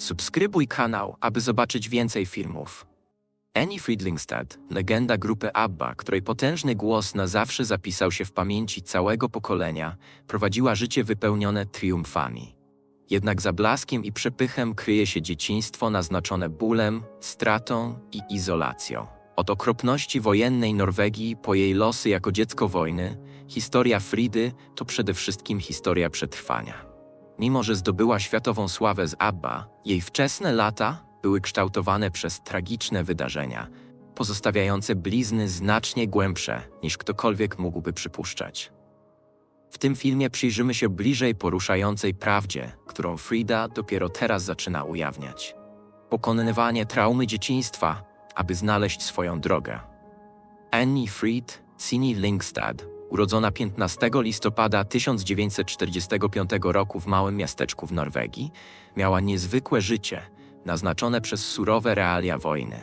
Subskrybuj kanał, aby zobaczyć więcej filmów. Annie Friedlingstad, legenda grupy ABBA, której potężny głos na zawsze zapisał się w pamięci całego pokolenia, prowadziła życie wypełnione triumfami. Jednak za blaskiem i przepychem kryje się dzieciństwo naznaczone bólem, stratą i izolacją. Od okropności wojennej Norwegii po jej losy jako dziecko wojny, historia Fridy to przede wszystkim historia przetrwania. Mimo, że zdobyła światową sławę z ABBA, jej wczesne lata były kształtowane przez tragiczne wydarzenia, pozostawiające blizny znacznie głębsze niż ktokolwiek mógłby przypuszczać. W tym filmie przyjrzymy się bliżej poruszającej prawdzie, którą Frida dopiero teraz zaczyna ujawniać. Pokonywanie traumy dzieciństwa, aby znaleźć swoją drogę. Annie Fried Cini Lingstad, urodzona 15 listopada 1945 roku w małym miasteczku w Norwegii, miała niezwykłe życie, naznaczone przez surowe realia wojny.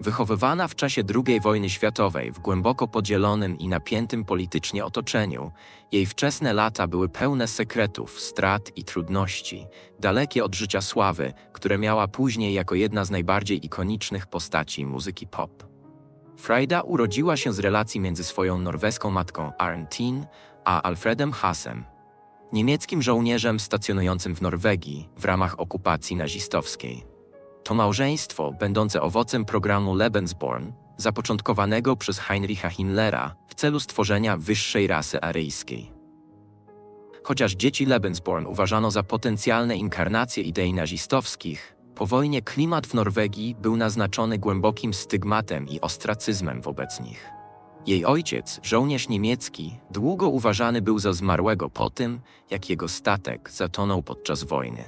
Wychowywana w czasie II wojny światowej w głęboko podzielonym i napiętym politycznie otoczeniu, jej wczesne lata były pełne sekretów, strat i trudności, dalekie od życia sławy, które miała później jako jedna z najbardziej ikonicznych postaci muzyki pop. Frida urodziła się z relacji między swoją norweską matką Arntin a Alfredem Hassem, niemieckim żołnierzem stacjonującym w Norwegii w ramach okupacji nazistowskiej. To małżeństwo, będące owocem programu Lebensborn, zapoczątkowanego przez Heinricha Himmlera w celu stworzenia wyższej rasy aryjskiej. Chociaż dzieci Lebensborn uważano za potencjalne inkarnacje idei nazistowskich, po wojnie klimat w Norwegii był naznaczony głębokim stygmatem i ostracyzmem wobec nich. Jej ojciec, żołnierz niemiecki, długo uważany był za zmarłego po tym, jak jego statek zatonął podczas wojny.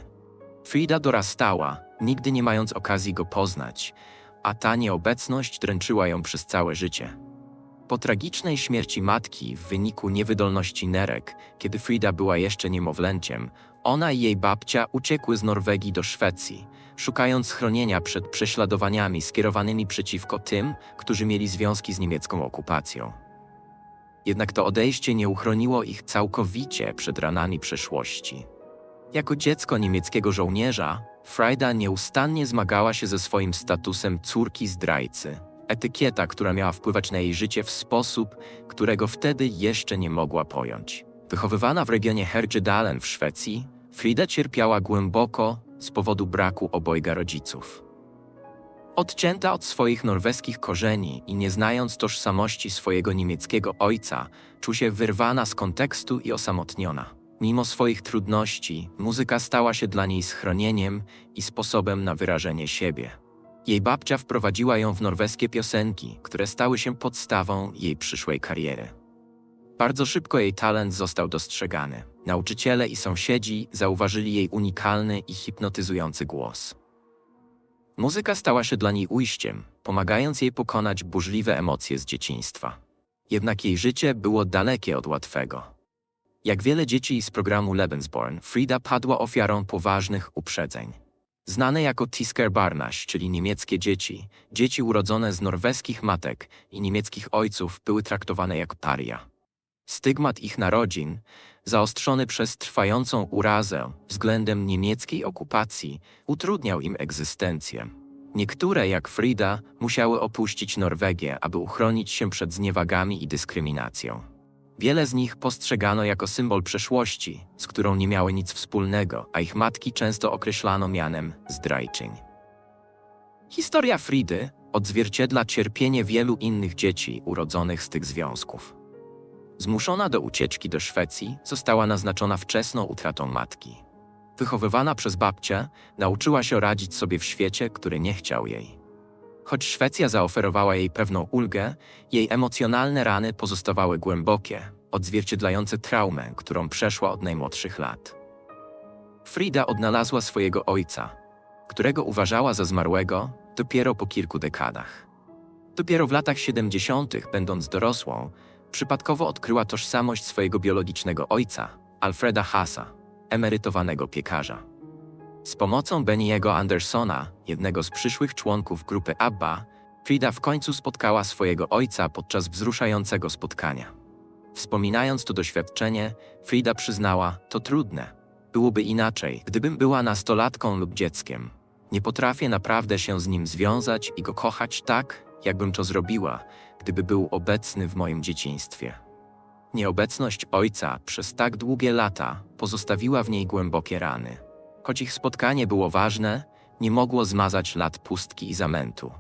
Frida dorastała, nigdy nie mając okazji go poznać, a ta nieobecność dręczyła ją przez całe życie. Po tragicznej śmierci matki w wyniku niewydolności nerek, kiedy Frida była jeszcze niemowlęciem, ona i jej babcia uciekły z Norwegii do Szwecji, szukając schronienia przed prześladowaniami skierowanymi przeciwko tym, którzy mieli związki z niemiecką okupacją. Jednak to odejście nie uchroniło ich całkowicie przed ranami przeszłości. Jako dziecko niemieckiego żołnierza, Frida nieustannie zmagała się ze swoim statusem córki zdrajcy. Etykieta, która miała wpływać na jej życie w sposób, którego wtedy jeszcze nie mogła pojąć. Wychowywana w regionie Herjedalen w Szwecji, Frida cierpiała głęboko z powodu braku obojga rodziców. Odcięta od swoich norweskich korzeni i nie znając tożsamości swojego niemieckiego ojca, czuł się wyrwana z kontekstu i osamotniona. Mimo swoich trudności, muzyka stała się dla niej schronieniem i sposobem na wyrażenie siebie. Jej babcia wprowadziła ją w norweskie piosenki, które stały się podstawą jej przyszłej kariery. Bardzo szybko jej talent został dostrzegany. Nauczyciele i sąsiedzi zauważyli jej unikalny i hipnotyzujący głos. Muzyka stała się dla niej ujściem, pomagając jej pokonać burzliwe emocje z dzieciństwa. Jednak jej życie było dalekie od łatwego. Jak wiele dzieci z programu Lebensborn, Frida padła ofiarą poważnych uprzedzeń. Znane jako Tisker Barnaś, czyli niemieckie dzieci, dzieci urodzone z norweskich matek i niemieckich ojców były traktowane jak paria. Stygmat ich narodzin, zaostrzony przez trwającą urazę względem niemieckiej okupacji, utrudniał im egzystencję. Niektóre, jak Frida, musiały opuścić Norwegię, aby uchronić się przed zniewagami i dyskryminacją. Wiele z nich postrzegano jako symbol przeszłości, z którą nie miały nic wspólnego, a ich matki często określano mianem zdrajczyń. Historia Fridy odzwierciedla cierpienie wielu innych dzieci urodzonych z tych związków. Zmuszona do ucieczki do Szwecji, została naznaczona wczesną utratą matki. Wychowywana przez babcię, nauczyła się radzić sobie w świecie, który nie chciał jej. Choć Szwecja zaoferowała jej pewną ulgę, jej emocjonalne rany pozostawały głębokie, odzwierciedlające traumę, którą przeszła od najmłodszych lat. Frida odnalazła swojego ojca, którego uważała za zmarłego dopiero po kilku dekadach. Dopiero w latach 70., będąc dorosłą, przypadkowo odkryła tożsamość swojego biologicznego ojca, Alfreda Hassa, emerytowanego piekarza. Z pomocą Beniego Andersona, jednego z przyszłych członków grupy ABBA, Frida w końcu spotkała swojego ojca podczas wzruszającego spotkania. Wspominając to doświadczenie, Frida przyznała, to trudne. Byłoby inaczej, gdybym była nastolatką lub dzieckiem. Nie potrafię naprawdę się z nim związać i go kochać tak, jakbym to zrobiła, gdyby był obecny w moim dzieciństwie. Nieobecność ojca przez tak długie lata pozostawiła w niej głębokie rany. Choć ich spotkanie było ważne, nie mogło zmazać lat pustki i zamętu.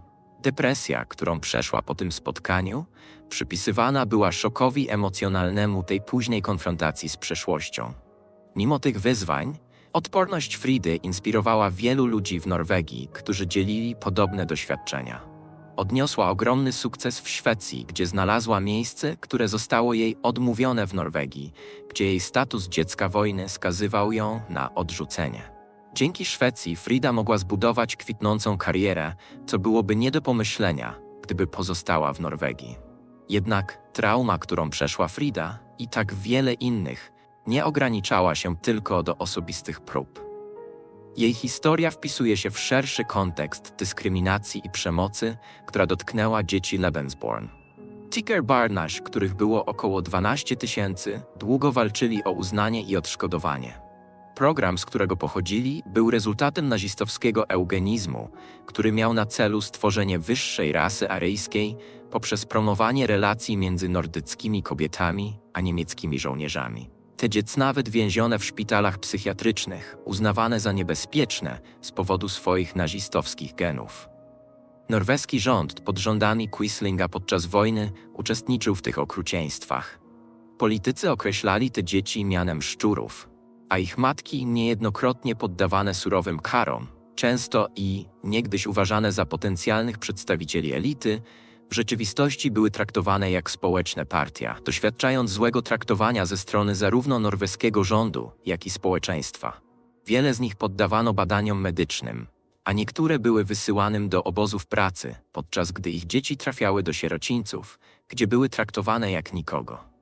Depresja, którą przeszła po tym spotkaniu, przypisywana była szokowi emocjonalnemu tej późnej konfrontacji z przeszłością. Mimo tych wyzwań, odporność Fridy inspirowała wielu ludzi w Norwegii, którzy dzielili podobne doświadczenia. Odniosła ogromny sukces w Szwecji, gdzie znalazła miejsce, które zostało jej odmówione w Norwegii, gdzie jej status dziecka wojny skazywał ją na odrzucenie. Dzięki Szwecji Frida mogła zbudować kwitnącą karierę, co byłoby nie do pomyślenia, gdyby pozostała w Norwegii. Jednak trauma, którą przeszła Frida i tak wiele innych, nie ograniczała się tylko do osobistych prób. Jej historia wpisuje się w szerszy kontekst dyskryminacji i przemocy, która dotknęła dzieci Lebensborn. Ticker Barnash, których było około 12 tysięcy, długo walczyli o uznanie i odszkodowanie. Program, z którego pochodzili, był rezultatem nazistowskiego eugenizmu, który miał na celu stworzenie wyższej rasy aryjskiej poprzez promowanie relacji między nordyckimi kobietami a niemieckimi żołnierzami. Te dzieci nawet więzione w szpitalach psychiatrycznych, uznawane za niebezpieczne z powodu swoich nazistowskich genów. Norweski rząd pod rządami Quislinga podczas wojny uczestniczył w tych okrucieństwach. Politycy określali te dzieci mianem szczurów, a ich matki niejednokrotnie poddawane surowym karom, często i niegdyś uważane za potencjalnych przedstawicieli elity, w rzeczywistości były traktowane jak społeczne partia, doświadczając złego traktowania ze strony zarówno norweskiego rządu, jak i społeczeństwa. Wiele z nich poddawano badaniom medycznym, a niektóre były wysyłanym do obozów pracy, podczas gdy ich dzieci trafiały do sierocińców, gdzie były traktowane jak nikogo.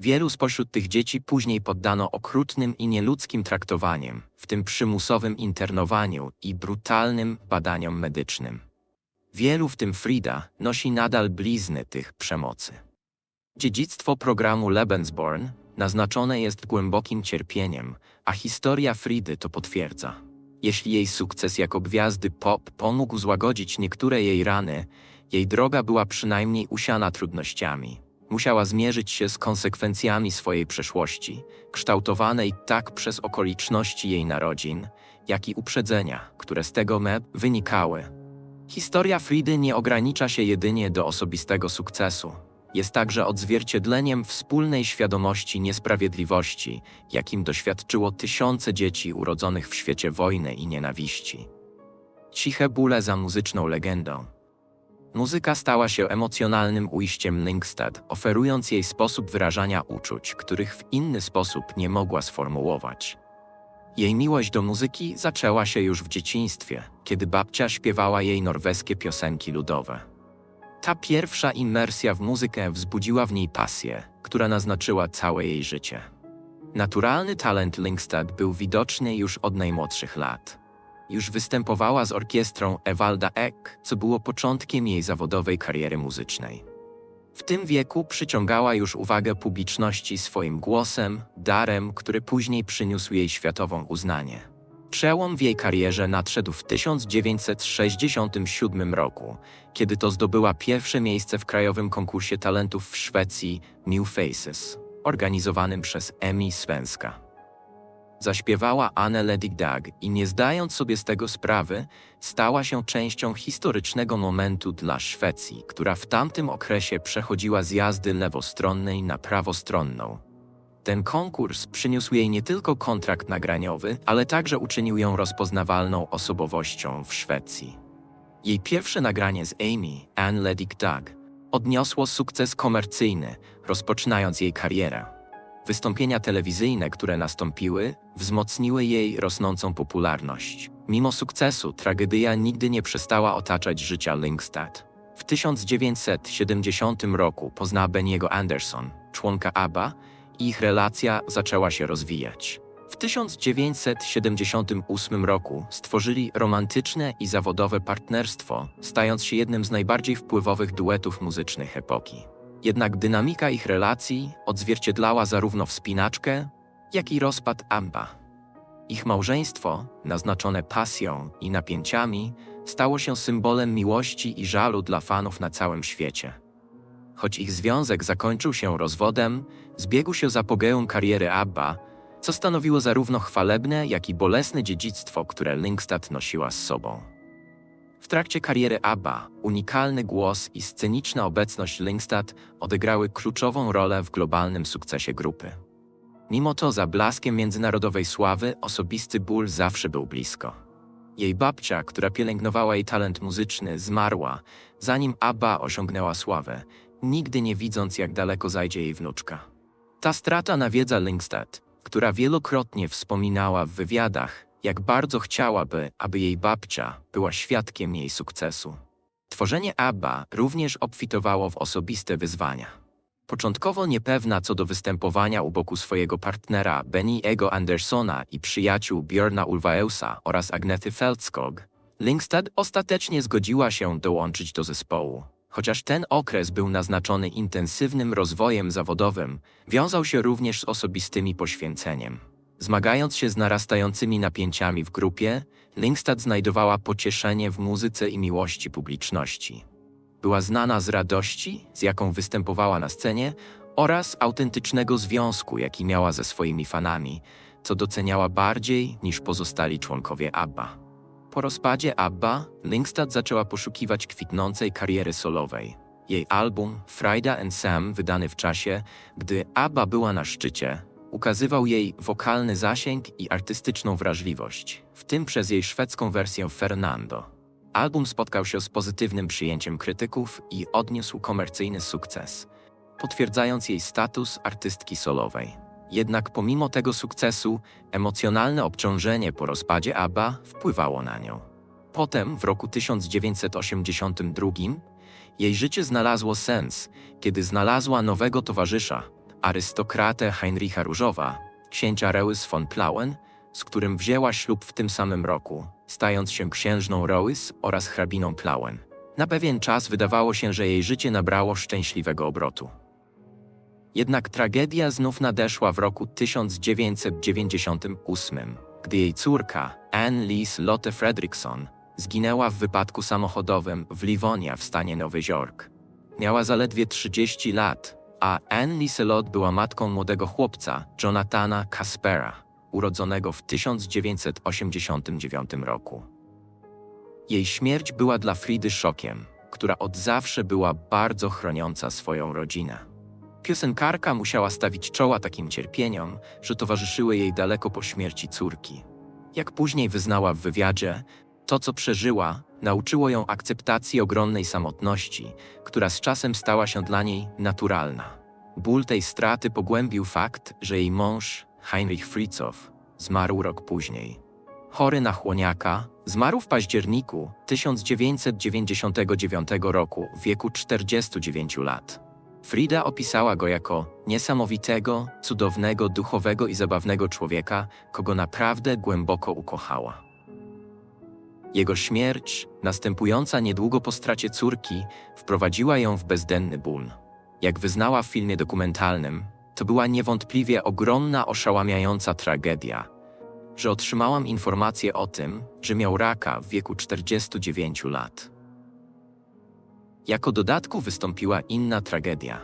Wielu spośród tych dzieci później poddano okrutnym i nieludzkim traktowaniem, w tym przymusowym internowaniu i brutalnym badaniom medycznym. Wielu, w tym Frida, nosi nadal blizny tych przemocy. Dziedzictwo programu Lebensborn naznaczone jest głębokim cierpieniem, a historia Fridy to potwierdza. Jeśli jej sukces jako gwiazdy pop pomógł złagodzić niektóre jej rany, jej droga była przynajmniej usiana trudnościami. Musiała zmierzyć się z konsekwencjami swojej przeszłości, kształtowanej tak przez okoliczności jej narodzin, jak i uprzedzenia, które z tego meb wynikały. Historia Fridy nie ogranicza się jedynie do osobistego sukcesu. Jest także odzwierciedleniem wspólnej świadomości niesprawiedliwości, jakim doświadczyło tysiące dzieci urodzonych w świecie wojny i nienawiści. Ciche bóle za muzyczną legendą. Muzyka stała się emocjonalnym ujściem Linkstad, oferując jej sposób wyrażania uczuć, których w inny sposób nie mogła sformułować. Jej miłość do muzyki zaczęła się już w dzieciństwie, kiedy babcia śpiewała jej norweskie piosenki ludowe. Ta pierwsza imersja w muzykę wzbudziła w niej pasję, która naznaczyła całe jej życie. Naturalny talent Linkstad był widoczny już od najmłodszych lat. Już występowała z orkiestrą Ewalda Eck, co było początkiem jej zawodowej kariery muzycznej. W tym wieku przyciągała już uwagę publiczności swoim głosem, darem, który później przyniósł jej światową uznanie. Przełom w jej karierze nadszedł w 1967 roku, kiedy to zdobyła pierwsze miejsce w krajowym konkursie talentów w Szwecji New Faces, organizowanym przez Emmy Svenska. Zaśpiewała Anne Ledigdag i nie zdając sobie z tego sprawy, stała się częścią historycznego momentu dla Szwecji, która w tamtym okresie przechodziła z jazdy lewostronnej na prawostronną. Ten konkurs przyniósł jej nie tylko kontrakt nagraniowy, ale także uczynił ją rozpoznawalną osobowością w Szwecji. Jej pierwsze nagranie z Amy, Anne Ledigdag, odniosło sukces komercyjny, rozpoczynając jej karierę. Wystąpienia telewizyjne, które nastąpiły, wzmocniły jej rosnącą popularność. Mimo sukcesu, tragedia nigdy nie przestała otaczać życia Linkstad. W 1970 roku poznała Beniego Anderson, członka ABBA, i ich relacja zaczęła się rozwijać. W 1978 roku stworzyli romantyczne i zawodowe partnerstwo, stając się jednym z najbardziej wpływowych duetów muzycznych epoki. Jednak dynamika ich relacji odzwierciedlała zarówno wspinaczkę, jak i rozpad Amba. Ich małżeństwo, naznaczone pasją i napięciami, stało się symbolem miłości i żalu dla fanów na całym świecie. Choć ich związek zakończył się rozwodem, zbiegł się z apogeum kariery ABBA, co stanowiło zarówno chwalebne, jak i bolesne dziedzictwo, które Lyngstad nosiła z sobą. W trakcie kariery ABBA unikalny głos i sceniczna obecność Lyngstad odegrały kluczową rolę w globalnym sukcesie grupy. Mimo to za blaskiem międzynarodowej sławy osobisty ból zawsze był blisko. Jej babcia, która pielęgnowała jej talent muzyczny, zmarła, zanim ABBA osiągnęła sławę, nigdy nie widząc jak daleko zajdzie jej wnuczka. Ta strata nawiedza Lyngstad, która wielokrotnie wspominała w wywiadach, jak bardzo chciałaby, aby jej babcia była świadkiem jej sukcesu. Tworzenie ABBA również obfitowało w osobiste wyzwania. Początkowo niepewna co do występowania u boku swojego partnera Benny'ego Andersona i przyjaciół Björna Ulvaeusa oraz Agnety Feldskog, Lyngstad ostatecznie zgodziła się dołączyć do zespołu. Chociaż ten okres był naznaczony intensywnym rozwojem zawodowym, wiązał się również z osobistymi poświęceniem. Zmagając się z narastającymi napięciami w grupie, Lyngstad znajdowała pocieszenie w muzyce i miłości publiczności. Była znana z radości, z jaką występowała na scenie, oraz autentycznego związku, jaki miała ze swoimi fanami, co doceniała bardziej niż pozostali członkowie ABBA. Po rozpadzie ABBA, Lyngstad zaczęła poszukiwać kwitnącej kariery solowej. Jej album Frida and Sam, wydany w czasie, gdy ABBA była na szczycie, ukazywał jej wokalny zasięg i artystyczną wrażliwość, w tym przez jej szwedzką wersję Fernando. Album spotkał się z pozytywnym przyjęciem krytyków i odniósł komercyjny sukces, potwierdzając jej status artystki solowej. Jednak pomimo tego sukcesu, emocjonalne obciążenie po rozpadzie ABBA wpływało na nią. Potem, w roku 1982, jej życie znalazło sens, kiedy znalazła nowego towarzysza, arystokratę Heinricha Różowa, księcia Reuss von Plauen, z którym wzięła ślub w tym samym roku, stając się księżną Reuss oraz hrabiną Plauen. Na pewien czas wydawało się, że jej życie nabrało szczęśliwego obrotu. Jednak tragedia znów nadeszła w roku 1998, gdy jej córka, Anne Lise Lotte Fredriksson, zginęła w wypadku samochodowym w Livonia w stanie Nowy Jork. Miała zaledwie 30 lat, a Anne Liselot była matką młodego chłopca, Jonathana Kaspera, urodzonego w 1989 roku. Jej śmierć była dla Fridy szokiem, która od zawsze była bardzo chroniąca swoją rodzinę. Piosenkarka musiała stawić czoła takim cierpieniom, że towarzyszyły jej daleko po śmierci córki. Jak później wyznała w wywiadzie, to co przeżyła, nauczyło ją akceptacji ogromnej samotności, która z czasem stała się dla niej naturalna. Ból tej straty pogłębił fakt, że jej mąż, Heinrich Fritzow, zmarł rok później. Chory na chłoniaka, zmarł w październiku 1999 roku w wieku 49 lat. Frida opisała go jako niesamowitego, cudownego, duchowego i zabawnego człowieka, kogo naprawdę głęboko ukochała. Jego śmierć, następująca niedługo po stracie córki, wprowadziła ją w bezdenny ból. Jak wyznała w filmie dokumentalnym, to była niewątpliwie ogromna, oszałamiająca tragedia, że otrzymałam informację o tym, że miał raka w wieku 49 lat. Jako dodatku wystąpiła inna tragedia.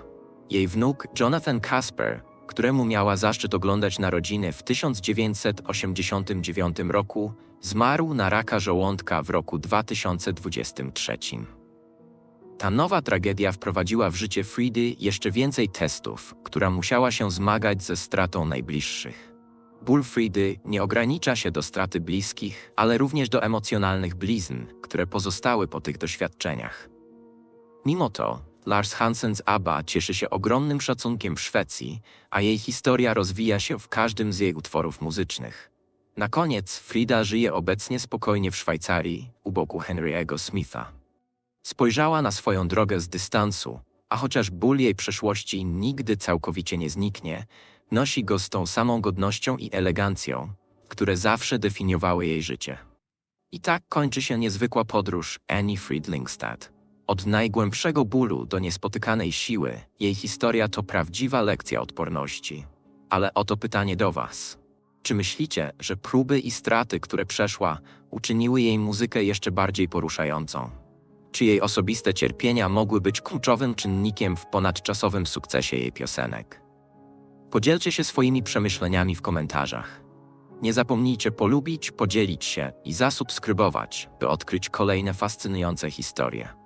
Jej wnuk Jonathan Casper, któremu miała zaszczyt oglądać narodziny w 1989 roku, zmarł na raka żołądka w roku 2023. Ta nowa tragedia wprowadziła w życie Fridy jeszcze więcej testów, która musiała się zmagać ze stratą najbliższych. Ból Fridy nie ogranicza się do straty bliskich, ale również do emocjonalnych blizn, które pozostały po tych doświadczeniach. Mimo to, Lars Hansen z ABBA cieszy się ogromnym szacunkiem w Szwecji, a jej historia rozwija się w każdym z jej utworów muzycznych. Na koniec Frida żyje obecnie spokojnie w Szwajcarii, u boku Henry'ego Smitha. Spojrzała na swoją drogę z dystansu, a chociaż ból jej przeszłości nigdy całkowicie nie zniknie, nosi go z tą samą godnością i elegancją, które zawsze definiowały jej życie. I tak kończy się niezwykła podróż Annie Friedlingstad. Od najgłębszego bólu do niespotykanej siły, jej historia to prawdziwa lekcja odporności. Ale oto pytanie do Was. Czy myślicie, że próby i straty, które przeszła, uczyniły jej muzykę jeszcze bardziej poruszającą? Czy jej osobiste cierpienia mogły być kluczowym czynnikiem w ponadczasowym sukcesie jej piosenek? Podzielcie się swoimi przemyśleniami w komentarzach. Nie zapomnijcie polubić, podzielić się i zasubskrybować, by odkryć kolejne fascynujące historie.